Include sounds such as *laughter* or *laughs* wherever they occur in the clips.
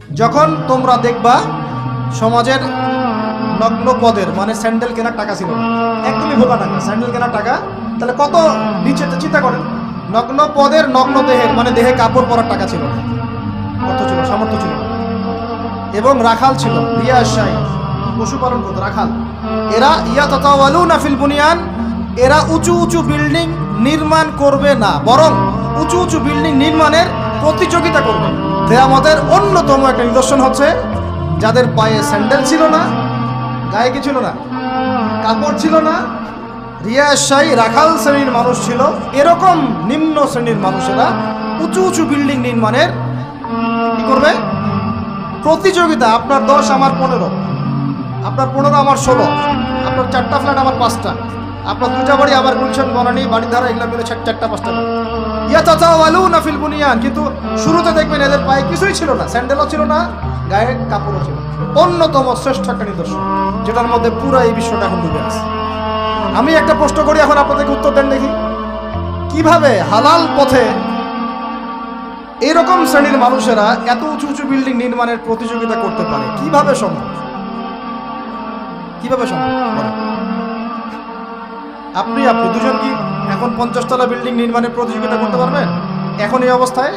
যখন তোমরা দেখবা সমাজের নগ্ন পদের মানে স্যান্ডেল কেনার টাকা ছিল, একদমই ভোগা টাকা, স্যান্ডেল কেনার টাকা, তাহলে কত নিচে চিন্তা করেন, নগ্ন পদের নগ্ন দেহের মানে দেহে কাপড় পরার টাকা ছিল, অর্থ ছিল, সামর্থ্য ছিল, এবং রাখাল ছিল, রিয়া শাহী পশুপালন করতো, রাখাল। এরা, ইয়া তাতাওয়ালু নাফিল বুনিয়ান, এরা উঁচু উঁচু বিল্ডিং নির্মাণ করবে না, বরং উঁচু উঁচু বিল্ডিং নির্মাণের প্রতিযোগিতা করবে। কেয়ামতের অন্যতম একটা নিদর্শন হচ্ছে, যাদের পায়ে স্যান্ডেল ছিল না, গায়ে কি ছিল না? কাপড় ছিল না। রিয়াশাহী রাখাল শ্রেণির মানুষ ছিল। এরকম নিম্ন শ্রেণির মানুষেরা উঁচু উঁচু বিল্ডিং নির্মাণের কি করবে? প্রতিযোগিতা, আপনার দশ, আমার পনেরো। আপনার পনেরো, আমার ষোলো। আপনার চারটা ফ্ল্যাট, আমার পাঁচটা। আপনার দুটা বাড়ি আবার গুলশান, বনানি, বাড়ির ধারা, এগুলো মিলে চারটা, পাঁচটা। বাড়ি। ইয়া চাচা আলু না ফিল বুনিয়ান। কিন্তু শুরুতে দেখবেন এদের পায়ে কিছুই ছিল না, স্যান্ডেলও ছিল না, গায়ে কাপড়ও ছিল অন্যতম শ্রেষ্ঠ একটা নিদর্শন, যেটার মধ্যে পুরো এই বিশ্বটা এখন ডুবে আছে। আমি একটা প্রশ্ন করি, এখন আপনাদেরকে উত্তর দেন দেখি। কীভাবে হালাল পথে এরকম শ্রেণির মানুষেরা এত উঁচু উঁচু বিল্ডিং নির্মাণের প্রতিযোগিতা করতে পারে? কীভাবে সম্ভব? কীভাবে সম্ভব। আপনি আপনি দুজন কি এখন পঞ্চাশতলা বিল্ডিং নির্মাণের প্রতিযোগিতা করতে পারবেন? এখন এই অবস্থায়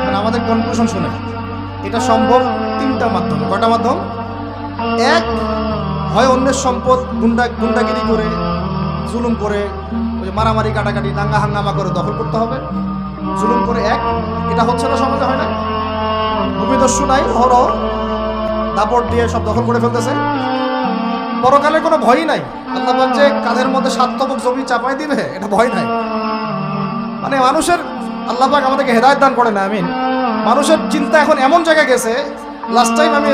এখন আমাদের কনক্লুশন শুনে। এটা সম্ভব তিনটা মাধ্যম। কটা মাধ্যম? এক, হয় অন্যের সম্পদ গুন্ডা, গুন্ডাগিরি করে, জুলুম করে, ওই মারামারি, কাটাকাটি, দাঙ্গা, হাঙ্গামা করে দখল করতে হবে। জুলুম করে এক, এটা হচ্ছে না সমাজে হয় না ভূমিদস্যু নাই হর দাপট দিয়ে সব দখল করে ফেলতেছে। পরকালে কোনো ভয়ই নাই। আল্লাহ যে কাঁধের মধ্যে সাত তবক জমি চাপাই দিবে, এটা ভয় নাই। মানে মানুষের আল্লাহ পাক আমাদেরকে হেদায়ত দান করে না আমিন। মানুষের চিন্তা এখন এমন জায়গায় গেছে লাস্ট টাইম আমি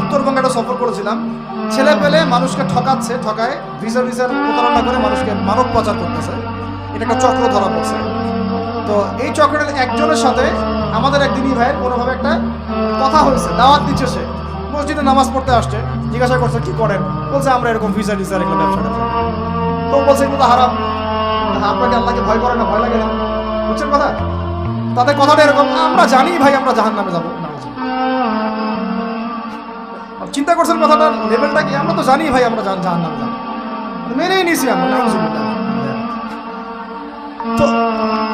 উত্তরবঙ্গে একটা সফর করেছিলাম, ছেলে পেলে মানুষকে ঠকাচ্ছে, ঠকায়, ভিসা, ভিসার প্রতারণা করে মানুষকে মানব পাচার করতেছে। এটা একটা চক্র ধরা পড়ছে। তো এই চক্রের একজনের সাথে আমাদের এক একদিনই ভাইয়ের কোনোভাবে একটা কথা হয়েছে, দাওয়াত দিচ্ছে সে। মসজিদে নামাজ পড়তে আসছে, জিজ্ঞাসা করছে, কি করেন? বলছে, আমরা এরকম ভিসা টিসার এগুলো ব্যবসা তো বলছে, এগুলো হারাম। আপনাকে আল্লাহকে ভয় করে না, ভয় লাগে না? বুঝছেন কথা? তাদের কথাটা এরকম, আমরা জানি ভাই, আমরা জাহান নামে যাব চিন্তা করছেন কথাটা লেভেলটা কি? আমরা তো জানি ভাই, আমরা জাহান জাহান নামে যাব মেনেই নিছি আমরা। তো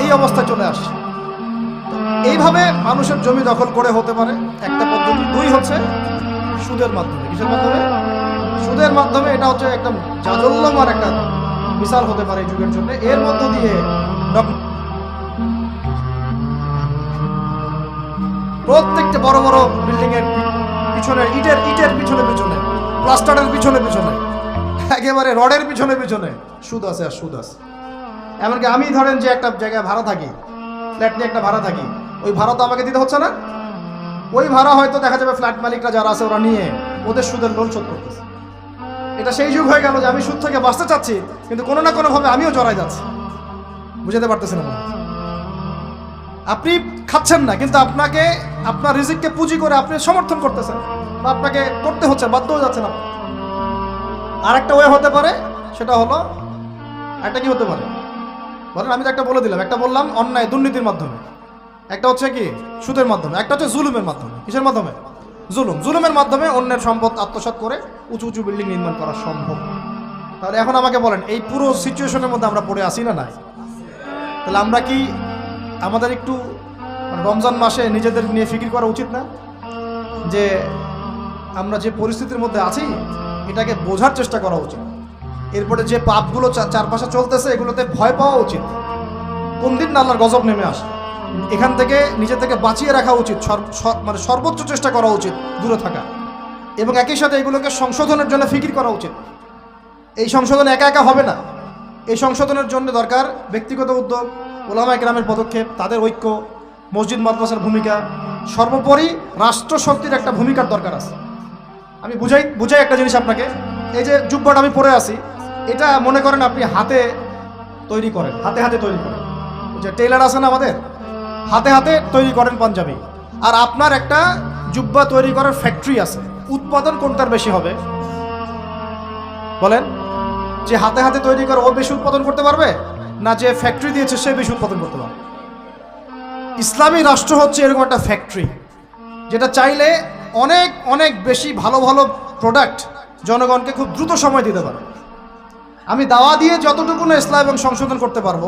এই অবস্থা চলে আসছে। এইভাবে মানুষের জমি দখল করে হতে পারে একটা পদ্ধতি। দুই হচ্ছে সুদের মাধ্যমে। কিসের মাধ্যমে? সুদের মাধ্যমে এটা হচ্ছে একটা জাজল্যমার একটা বিশাল হতে পারে যুগের জন্য। এর মধ্য দিয়ে প্রত্যেকটা বড় বড় বিল্ডিং এর পিছনে, ইটের ইটের পিছনে পিছনে, প্লাস্টারের পিছনে পিছনে, একেবারে রডের পিছনে পিছনে, সুদ আছে আর সুদ আছে। এমনকি আমি ধরেন যে একটা জায়গায় ভাড়া থাকি ফ্ল্যাট নিয়ে একটা ভাড়া থাকি। ওই ভাড়া তো আমাকে দিতে হচ্ছে না। ওই ভাড়া হয়তো দেখা যাবে ফ্ল্যাট মালিকরা যারা আছে ওরা নিয়ে ওদের সুদের লোন শোধ করতেছে। এটা সেই যুগ হয়ে গেল যে আমি সুদ থেকে বাঁচতে চাচ্ছি, কিন্তু কোনো না কোনোভাবে আমিও জড়াই যাচ্ছি। বুঝাতে পারতেছি না। আপনি খাচ্ছেন না, কিন্তু আপনাকে, আপনার রিজিককে পুঁজি করে আপনি সমর্থন করতেছেন। বা আপনাকে করতে হচ্ছে, বাধ্য হয়ে যাচ্ছেন আপনি। আরেকটা ওয়ে হতে পারে, সেটা হলো, একটা কি হতে পারে? বলেন আমি তো একটা বলে দিলাম, একটা বললাম অন্যায়, দুর্নীতির মাধ্যমে। একটা হচ্ছে কি? সুদের মাধ্যমে। একটা হচ্ছে জুলুমের মাধ্যমে। কিসের মাধ্যমে? জুলুম। জুলুমের মাধ্যমে অন্যের সম্পদ আত্মসাৎ করে উঁচু উঁচু বিল্ডিং নির্মাণ করা সম্ভব। তাহলে এখন আমাকে বলেন, এই পুরো সিচুয়েশনের মধ্যে আমরা পড়ে আসি না নাই? তাহলে আমরা কি আমাদের একটু মানে রমজান মাসে নিজেদের নিয়ে ফিকির করা উচিত না? যে আমরা যে পরিস্থিতির মধ্যে আছি, এটাকে বোঝার চেষ্টা করা উচিত। এরপরে যে পাপগুলো চারপাশে চলতেছে, এগুলোতে ভয় পাওয়া উচিত। কোন দিন আল্লাহর গজব নেমে আসে। এখান থেকে, নিজে থেকে বাঁচিয়ে রাখা উচিত মানে সর্বোচ্চ চেষ্টা করা উচিত দূরে থাকা। এবং একই সাথে এগুলোকে সংশোধনের জন্য ফিকির করা উচিত। এই সংশোধন একা একা হবে না। এই সংশোধনের জন্য দরকার ব্যক্তিগত উদ্যোগ, ওলামা গ্রামের পদক্ষেপ, তাদের ঐক্য, মসজিদ মাদ্রাসার ভূমিকা। সর্বোপরি রাষ্ট্র শক্তির একটা ভূমিকার দরকার আছে। আমি বুঝাই বুঝাই একটা জিনিস আপনাকে। এই যে জুব্বাটা আমি পরে আছি এটা মনে করেন আপনি হাতে তৈরি করেন, হাতে হাতে তৈরি করেন। যে টেইলার আছে না আমাদের? হাতে হাতে তৈরি করেন পাঞ্জাবি। আর আপনার একটা জুব্বা তৈরি করার ফ্যাক্টরি আছে। উৎপাদন কোনটার বেশি হবে? বলেন। যে হাতে হাতে তৈরি করে ও বেশি উৎপাদন করতে পারবে? না যে ফ্যাক্টরি দিয়েছে সে বেশি উৎপাদন করতে পারবে? ইসলামী রাষ্ট্র হচ্ছে এরকম একটা ফ্যাক্টরি যেটা চাইলে অনেক অনেক বেশি ভালো ভালো প্রোডাক্ট জনগণকে খুব দ্রুত সময় দিতে পারে। আমি দাওয়া দিয়ে যতটুকু না ইসলাম এবং সংশোধন করতে পারব,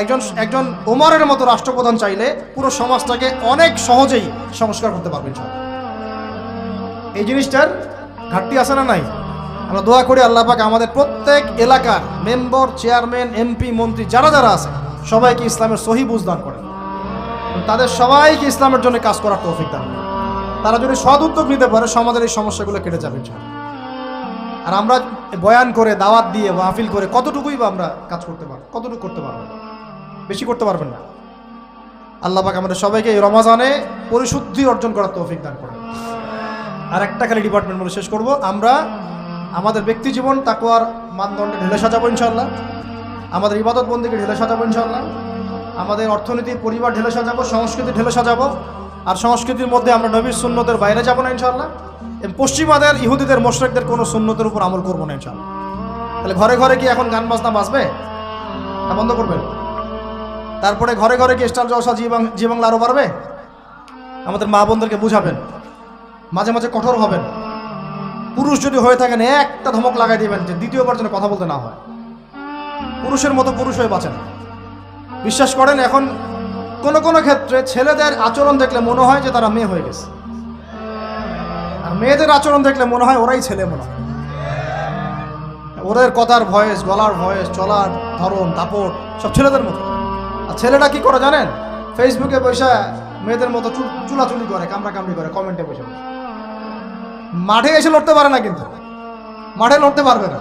একজন একজন ওমরের মতো রাষ্ট্রপ্রধান চাইলে পুরো সমাজটাকে অনেক সহজেই সংস্কার করতে পারবেন এই জিনিসটার ঘাটতি আছে না নাই? আমরা দোয়া করি আল্লাহ আমাদের প্রত্যেক এলাকার মেম্বার, চেয়ারম্যান, এমপি, মন্ত্রী যারা যারা আছে, সবাইকে ইসলামের সহি বুঝদান করেন। তাদের সবাইকে ইসলামের জন্য কাজ করার তৌফিক দান। তারা যদি সদ উদ্যোগ নিতে পারে, সমাজের এই সমস্যাগুলো কেটে যাবে আর আমরা বয়ান করে, দাওয়াত দিয়ে, মাহফিল করে, কতটুকুই বা আমরা কাজ করতে পারব, কতটুকু করতে পারব? বেশি করতে পারবেন না। আল্লাহ পাক আমাদের সবাইকে এই রমাজানে পরিশুদ্ধি অর্জন করার তৌফিক দান করেন। আর একটা খালি ডিপার্টমেন্ট বলে শেষ করব। আমরা আমাদের ব্যক্তি জীবন তাকুয়ার মানদণ্ডে ঢেলে সাজাবো ইনশাল্লাহ আমাদের ইবাদত বন্দীকে ঢেলে সাজাবো ইনশাল্লাহ আমাদের অর্থনীতি, পরিবার ঢেলে সাজাবো, সংস্কৃতি ঢেলে সাজাবো। আর সংস্কৃতির মধ্যে আমরা নবীর সুন্নতের বাইরে যাব না ইনশাল্লাহ পশ্চিমাদের ইহুদিদের মোশরেকদের কোনো সুন্নতের উপর আমল করব না ইনশাল্লাহ তাহলে ঘরে ঘরে কি এখন গান বাজনা বাজবে? না, বন্ধ করবেন? তারপরে ঘরে ঘরে কি স্টাইল জলসা জীবন জীবন আরও বাড়বে? আমাদের মা বোনদেরকে বুঝাবেন। মাঝে মাঝে কঠোর হবেন। পুরুষ যদি হয়ে থাকেন, একটা ধমক লাগাই দিবেন যে দ্বিতীয়বার যেন কথা বলতে না হয়। পুরুষের মতো পুরুষ হয়ে বাঁচেন। বিশ্বাস করেন, এখন কোনো কোনো ক্ষেত্রে ছেলেদের আচরণ দেখলে মনে হয় যে তারা মেয়ে হয়ে গেছে। মেয়েদের আচরণ দেখলে মনে হয় ওরাই ছেলে মনে হয়। ওদের কথার ভয়েস, গলার ভয়েস, চলার ধরন, দাপট, সব ছেলেদের মতো। আর ছেলেটা কি করে জানেন? ফেসবুকে বসে মেয়েদের মতো চুল, চুলাচুলি করে কামড়া কামড়ি করে কমেন্টে বসে বসে। মাঠে এসে লড়তে পারে না কিন্তু। মাঠে লড়তে পারবে না।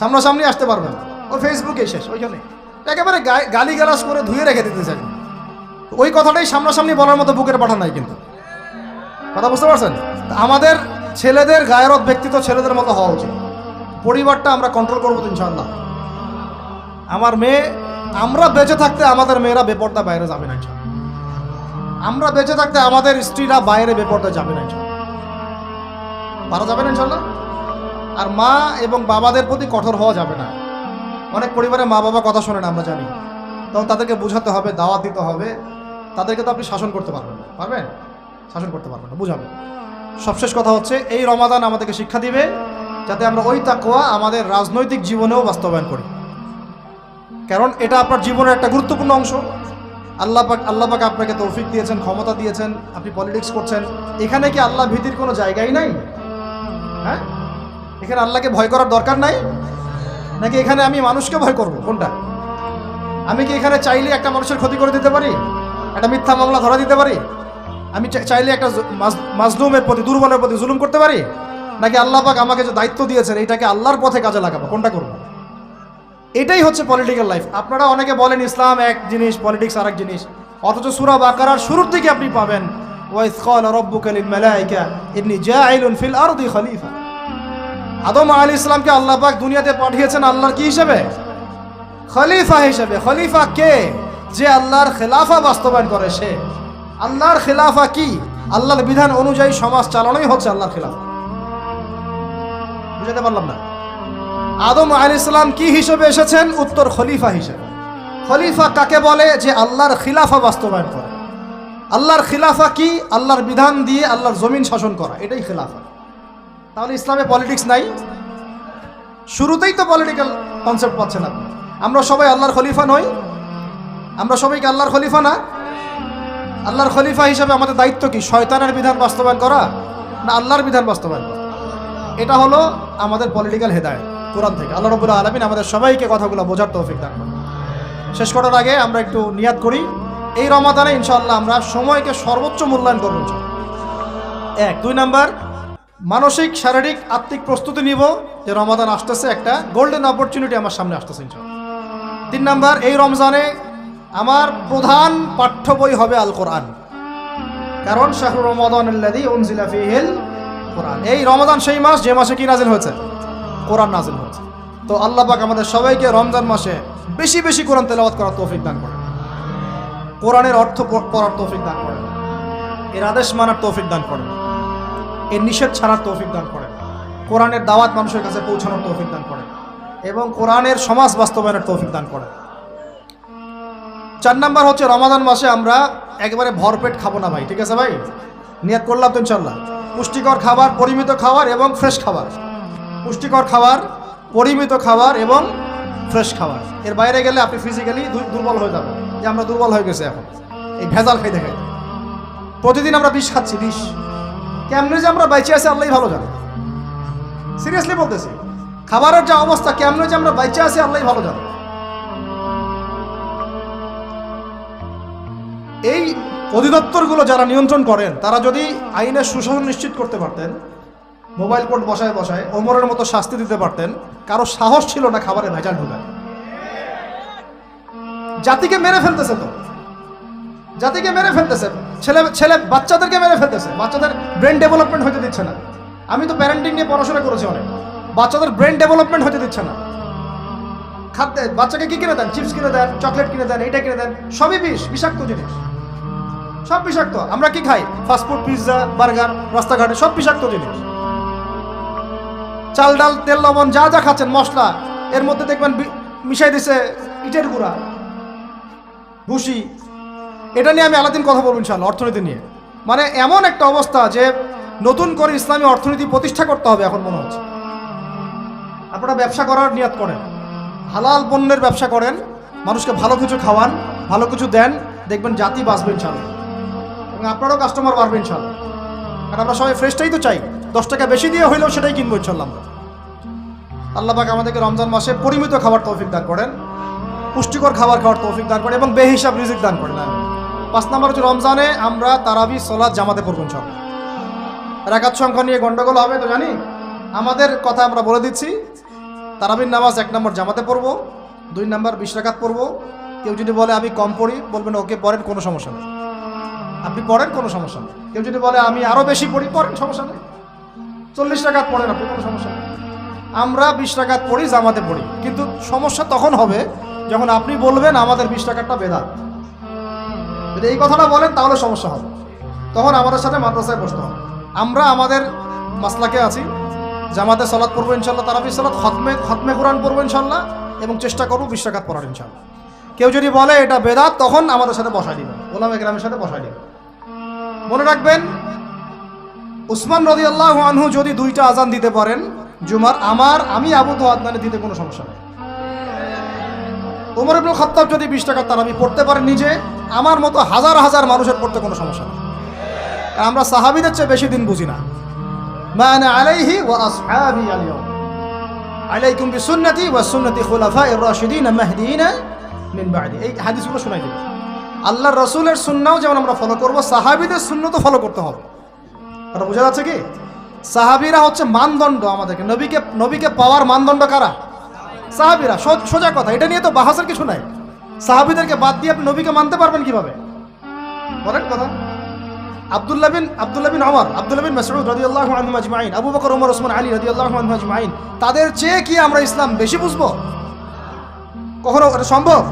সামনাসামনি আসতে পারবে না। ও ফেসবুকে শেষ, ওইখানে। একেবারে গালি গালাস করে ধুয়ে রেখে দিতে চাই ওই কথাটাই সামনাসামনি বলার মতো বুকের পাঠা নাই কিন্তু। কথা বুঝতে পারছেন? আমাদের ছেলেদের গায়েরত ব্যক্তিত্ব ছেলেদের মতো হওয়া উচিত। পরিবারটা আমরা কন্ট্রোল করব তো ইনশাআল্লাহ। আমার মেয়ে, আমরা বেঁচে থাকতে আমাদের মেয়েরা বেপর্দা বাইরে যাবে না। আমরা বেঁচে থাকতে আমাদের স্ত্রীরা বাইরে বেপর্দা যাবে না। পারা যাবে না ইনশাল্লাহ আর মা এবং বাবাদের প্রতি কঠোর হওয়া যাবে না। অনেক পরিবারে মা বাবা কথা শোনে না, আমরা জানি। তখন তাদেরকে বোঝাতে হবে, দাওয়াত দিতে হবে। তাদেরকে তো আপনি শাসন করতে পারবেন না। পারবেন? শাসন করতে পারবেন না, বুঝাবেন। সবশেষ কথা হচ্ছে, এই রমাদান আমাদেরকে শিক্ষা দিবে যাতে আমরা ওই তাকোয়া আমাদের রাজনৈতিক জীবনেও বাস্তবায়ন করি। কারণ এটা আপনার জীবনের একটা গুরুত্বপূর্ণ অংশ। আল্লাহ পাক আল্লাহ পাক আপনাকে তৌফিক দিয়েছেন, ক্ষমতা দিয়েছেন, আপনি পলিটিক্স করছেন। এখানে কি আল্লাহ ভীতির কোনো জায়গাই নাই? হ্যাঁ? এখানে আল্লাহকে ভয় করার দরকার নাই? নাকি এখানে আমি মানুষকে ভয় করব? কোনটা? আমি কি এখানে চাইলে একটা মানুষের ক্ষতি করে দিতে পারি? একটা মিথ্যা মামলা ধরা দিতে পারি? আমি চাইলে একটা মাজলুমের প্রতি, দুর্বলের প্রতি জুলুম করতে পারি? নাকি আল্লাহ পাক আমাকে যে দায়িত্ব দিয়েছেন, এইটাকে আল্লাহর পথে কাজে লাগাবো? কোনটা করব? এটাই হচ্ছে পলিটিক্যাল লাইফ আপনারা অনেকে বলেন, ইসলাম এক জিনিস পলিটিক্স আর এক জিনিস। অথচ সুরা বাকারার শুরুর থেকে আপনি পাবেন জাইলুন ফিল খলিফা। আদম আলী ইসলামকে আল্লাহ পাক দুনিয়াতে পাঠিয়েছেন আল্লাহর কি হিসেবে? খলিফা হিসেবে। খলিফা কে? যে আল্লাহর খেলাফা বাস্তবায়ন করে সে। আল্লাহর খেলাফা কি? আল্লাহর বিধান অনুযায়ী সমাজ চালানোই হচ্ছে আল্লাহর খেলাফা। বুঝাতে পারলাম না? আদম আলী ইসলাম কি হিসেবে এসেছেন? উত্তর খলিফা হিসেবে। খলিফা কাকে বলে? যে আল্লাহর খিলাফা বাস্তবায়ন করে। আল্লাহর খিলাফা কি? আল্লাহর বিধান দিয়ে আল্লাহর জমিন শাসন করা। এটাই খিলাফা। তাহলে ইসলামে পলিটিক্স নাই? শুরুতেই তো পলিটিক্যাল কনসেপ্ট পাচ্ছেন আপনি। আমরা সবাই আল্লাহর খলিফা নই। আমরা সবাইকে আল্লাহর খলিফা না? আল্লাহর খলিফা হিসাবে আমাদের দায়িত্ব কি? শয়তানের বিধান বাস্তবায়ন করা না আল্লাহর বিধান বাস্তবায়ন করা? এটা হলো আমাদের পলিটিক্যাল হেদায়ত, কোরআন থেকে। আল্লাহ রবুল্লাহ আলমিন আমাদের সবাইকে কথাগুলো বোঝার তৌফিক দান। শেষ করার আগে আমরা একটু নিয়াদ করি। এই রমাদানে ইনশাআল্লাহ আমরা সময়কে সর্বোচ্চ মূল্যায়ন করব। এক। দুই নাম্বার, মানসিক, শারীরিক, আত্মিক প্রস্তুতি নিব যে রমাদান আসতেছে, একটা গোল্ডেন অপরচুনিটি আমার সামনে আসতেছে তিন নাম্বার, এই রমজানে আমার প্রধান পাঠ্য বই হবে আল কোরআন কারণ শাহরুর রমাদান কোরআন। এই রমাদান সেই মাস, যে মাসে কি নাজিল হয়েছে? কোরআন নাজিল হয়েছে। তো আল্লাহ পাক আমাদের সবাইকে রমজান মাসে বেশি বেশি কোরআন তেলাওয়াত করার তৌফিক দান করেন। কোরআনের অর্থ পড়ার তৌফিক দান করেন। এর আদেশ মানার তৌফিক দান করেন। এর নিষেধ ছাড়ার তৌফিক দান করেন। কোরআনের দাওয়াত মানুষের কাছে পৌঁছানোর তৌফিক দান করেন। এবং কোরআনের সমাজ বাস্তবায়নের তৌফিক দান করেন। চার নাম্বার হচ্ছে রমাদান মাসে আমরা একেবারে ভরপেট খাব না ভাই, ঠিক আছে ভাই? নিয়াত করলাম তো ইনশাল্লাহ পুষ্টিকর খাবার, পরিমিত খাবার এবং ফ্রেশ খাবার। পুষ্টিকর খাবার, পরিমিত খাবার এবং ফ্রেশ খাবার। এর বাইরে গেলে আপনি ফিজিক্যালি দুর্বল হয়ে যাবেন। যে আমরা দুর্বল হয়ে গেছে এখন। এই ভেজাল খাইতে খাইতে। প্রতিদিন আমরা বিষ খাচ্ছি, বিষ। কেমনে যে আমরা বাইচে আছি আল্লাহ ভালো জানে। সিরিয়াসলি বলতেছি। খাবারের যা অবস্থা, কেমনে যে আমরা বাইচে আছি আল্লাহ ভালো জানে। এই অধিদপ্তরগুলো যারা নিয়ন্ত্রণ করেন, তারা যদি আইনের সুশাসন নিশ্চিত করতে পারতেন, মোবাইল কোর্ট বসায় বসায় ওমরের মতো শাস্তি দিতে পারতেন, কারও সাহস ছিল না খাবারে ভেজাল ঢুকায় জাতিকে মেরে ফেলতেছে তো। জাতিকে মেরে ফেলতেছে। ছেলে ছেলে বাচ্চাদেরকে মেরে ফেলতেছে। বাচ্চাদের ব্রেন ডেভেলপমেন্ট হতে দিচ্ছে না। আমি তো প্যারেন্টিং নিয়ে পড়াশোনা করেছি অনেক। বাচ্চাদের ব্রেন ডেভেলপমেন্ট হতে দিচ্ছে না। খাদ্যে বাচ্চাকে কি কিনে দেন? চিপস কিনে দেন চকলেট কিনে দেন, এইটা কিনে দেন, সবই বিষ, বিষাক্ত জিনিস। সব বিষাক্ত। আমরা কি খাই? ফাস্টফুড পিৎজা বার্গার রাস্তাঘাটে সব বিষাক্ত জিনিস। চাল, ডাল, তেল, লবণ, যা যা খাচ্ছেন, মশলা। এর মধ্যে দেখবেন মিশাই দিছে ইটের গুঁড়া, ভুসি। এটা নিয়ে আমি আলাদিন কথা বলব ইনশাল্লাহ অর্থনীতি নিয়ে। মানে এমন একটা অবস্থা যে নতুন করে ইসলামী অর্থনীতি প্রতিষ্ঠা করতে হবে এখন মনে হচ্ছে। আপনারা ব্যবসা করার নিয়াত করেন। হালাল পণ্যের ব্যবসা করেন, মানুষকে ভালো কিছু খাওয়ান, ভালো কিছু দেন, দেখবেন জাতি বাঁচবে ইনশাল্লাহ এবং আপনারও কাস্টমার বাড়বে ইনশাল্লাহ কারণ আমরা সবাই ফ্রেশটাই তো চাই। দশ টাকা বেশি দিয়ে হইলেও সেটাই কিনবো ইনশাল্লাহ আল্লাহ আমাদেরকে রমজান মাসে পরিমিত খাবার তৌফিক দান করেন। পুষ্টিকর খাবার খাওয়ার তৌফিক দান করেন এবং বেহিসাব রিজিক দান করেন। পাঁচ নম্বর হচ্ছে রমজানে আমরা তারাবি সলাদ জামাতে পড়ব ইনশাল্লাহ রাকাত সংখ্যা নিয়ে গন্ডগোল হবে তো জানি? আমাদের কথা আমরা বলে দিচ্ছি। তারাবির নামাজ এক নম্বর জামাতে পড়ব। দুই নম্বর বিশ রাকাত পড়ব। কেউ যদি বলে আমি কম পড়ি, বলবেন ওকে, পড়েন, কোনো সমস্যা নেই। আপনি পড়েন, কোনো সমস্যা নেই। কেউ যদি বলে, আমি আরও বেশি পড়ি, পড়েন, সমস্যা নেই। চল্লিশ টাকাত পড়েন আপনি, কোনো সমস্যা নেই। আমরা বিশ টাকাত পড়ি, জামাতে পড়ি। কিন্তু সমস্যা তখন হবে যখন আপনি বলবেন, আমাদের বিশ টাকারটা বেদাত। যদি এই কথাটা বলেন, তাহলে সমস্যা হবে। তখন আমাদের সাথে মাদ্রাসায় বসতে হবে। আমরা আমাদের মাসলাকে আছি। জামাতে সলাৎ পড়ব ইনশাল্লাহ তারাবি সালাত, খতমে খতমে কোরআন পড়ব ইনশাল্লাহ এবং চেষ্টা করব বিশ টাকাত পড়ার ইনশাল্লাহ কেউ যদি বলে, এটা বেদাত, তখন আমাদের সাথে বসাই দিবেন। ওলামে গ্রামের সাথে বসাই দিবেন। মনে রাখবেন, উসমান রদি আল্লাহ আনহু যদি দুইটা আজান দিতে পারেন, জুমার আমার, আমি আবু তো আদনানে দিতে কোনো সমস্যা নেই। ওমর ইবনুল খত্তাব যদি বিশ টাকা তার আমি পড়তে পারেন নিজে, আমার মতো হাজার হাজার মানুষের পড়তে কোনো সমস্যা নেই। আমরা সাহাবিদের চেয়ে বেশি দিন বুঝি না। মানে আলাইহি ওয়া আসহাবি আলাইকুম বিসুন্নতি ওয়া সুন্নতি রাশিদিন মাহদিয়িন মিন বাদি। এই হাদিসগুলো শোনাই দিবেন আল্লাহর রসুলের সুন্নাও যেমন আমরা ফলো করব, সাহাবিদের শূন্য তো ফলো করতে হবে। কথা বোঝা যাচ্ছে কি? সাহাবিরা হচ্ছে মানদণ্ড আমাদেরকে। নবীকে নবীকে পাওয়ার মানদণ্ড কারা? সাহাবিরা। সোজা কথা, এটা নিয়ে তো বাহাসের কিছু নাই। সাহাবিদেরকে বাদ দিয়ে আপনি নবীকে মানতে পারবেন কীভাবে? বলেন কথা। আব্দুল্লাহ বিন আব্দুল্লাহ বিন আমর আব্দুল্লাহ বিন মাসউদ রাদিয়াল্লাহু আনহু আজমাইন, আবু বকর ওমর ওসমান আলী রাদিয়াল্লাহু আনহু আজমাইন, তাদের চেয়ে কি আমরা ইসলাম বেশি বুঝব? কখনো এটা সম্ভব?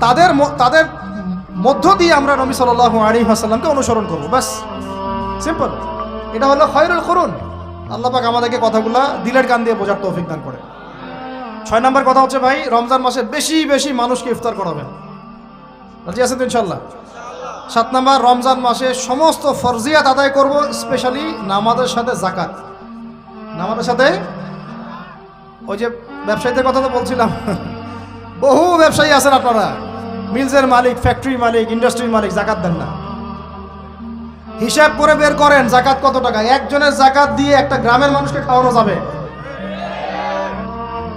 তাদের তাদের মধ্য দিয়ে আমরা নবী সাল্লাল্লাহু আলাইহি ওয়াসাল্লামকে অনুসরণ করব, ব্যাস। সিম্পল এটা হলো খয়রুল করুন আল্লাহ পাক আমাদেরকে কথাগুলা দিলের কান দিয়ে বোঝার তৌফিক দান করে ছয় নম্বর কথা হচ্ছে ভাই, রমজান মাসে বেশি বেশি মানুষকে ইফতার করাবেন। রাজি আছেন তো ইনশাল্লাহ সাত নম্বর, রমজান মাসে সমস্ত ফরজিয়াত আদায় করব, স্পেশালি নামাজের সাথে জাকাত নামাজের সাথে? ওই যে ব্যবসায়ীদের কথা তো বলছিলাম। *laughs* বহু ব্যবসায়ী আছেন আপনারা। মিলসের মালিক ফ্যাক্টরি মালিক ইন্ডাস্ট্রির মালিক জাকাত দেন না। হিসাব করে বের করেন, জাকাত কত টাকা? একজনের জাকাত দিয়ে একটা গ্রামের মানুষকে খাওয়ানো যাবে।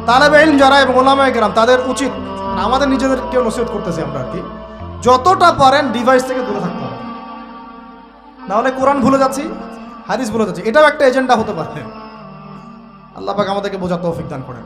তালেবে ইলম যারা এবং ওলামায় গ্রাম তাদের উচিত মানে আমাদের নিজেদের কেউ নসিহত করতেছি আমরা আর কি, যতটা পারেন ডিভাইস থেকে দূরে থাকতে হবে। নাহলে কোরআন ভুলে যাচ্ছি, হাদিস ভুলে যাচ্ছি, এটাও একটা এজেন্ডা হতে পারে। আল্লাহ পাক আমাদেরকে বোঝার তৌফিক দান করেন।